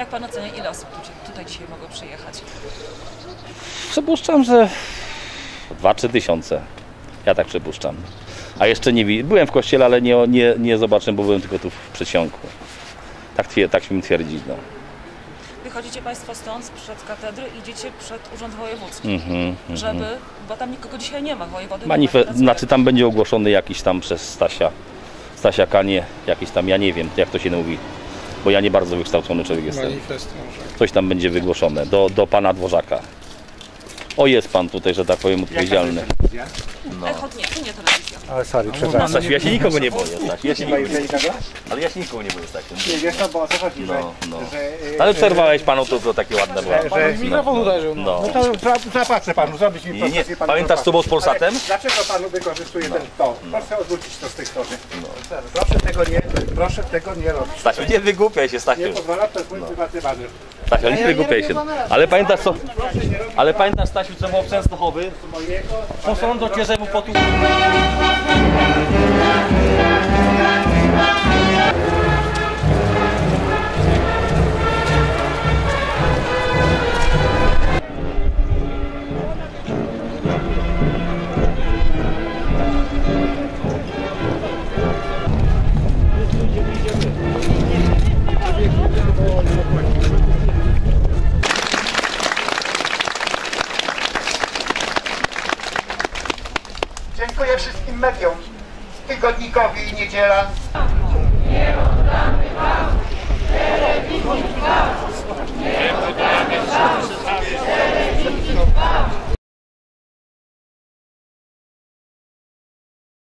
Jak pan ocenia, ile osób tu- tutaj dzisiaj mogło przyjechać? Przypuszczam, że 2-3 tysiące. Ja tak przypuszczam. A jeszcze nie byłem w kościele, ale nie, nie, nie zobaczyłem, bo byłem tylko tu w przedsionku. Tak, tak mi twierdzi. No. Wychodzicie państwo stąd, przed katedry, idziecie przed Urząd Wojewódzki, Mhm, żeby, bo tam nikogo dzisiaj nie ma, wojewody Manife- nie znaczy tam będzie ogłoszony jakiś tam przez Stasia, Stasia Kanie, jakiś tam, ja nie wiem jak to się mówi, bo ja nie bardzo wykształcony człowiek jestem. Manifest może. Coś tam będzie wygłoszone do, do pana Dworzaka. O jest pan tutaj, że tak powiem, odpowiedzialny. Echo nie, to nie telewizja. Ale sorry, przepraszam. Stasiu, ja się nikogo nie boję, Stasiu, ja się Nie nikogo już nikogo? Ale ja się nikogo nie boję, Stasiu. Nie, wiesz no, bo o co chodzi. No, no. że y, Ale że- przerwałeś panu to, to takie ładne było. że- Mikrofon uderzył. No. No. No to za- zapłacę panu, zrobić mi Nie, nie. Pamiętasz, co było z Polsatem? Dlaczego panu wykorzystuje ten to? Proszę odwrócić to z tej strony. Proszę tego nie, proszę tego nie robić. Stasiu, nie wygłupiaj się, Stasiu. Nie pozwala, to jest mój prywatny baner. Stasiu, nie wygłupiaj się. Ale pamiętasz co? Ale pamiętasz, Stasiu, co było w Częstochowy? Poszłam do Cierzemu potu. Dziękuję wszystkim mediom, tygodnikowi i niedziela. Nie oddamy wam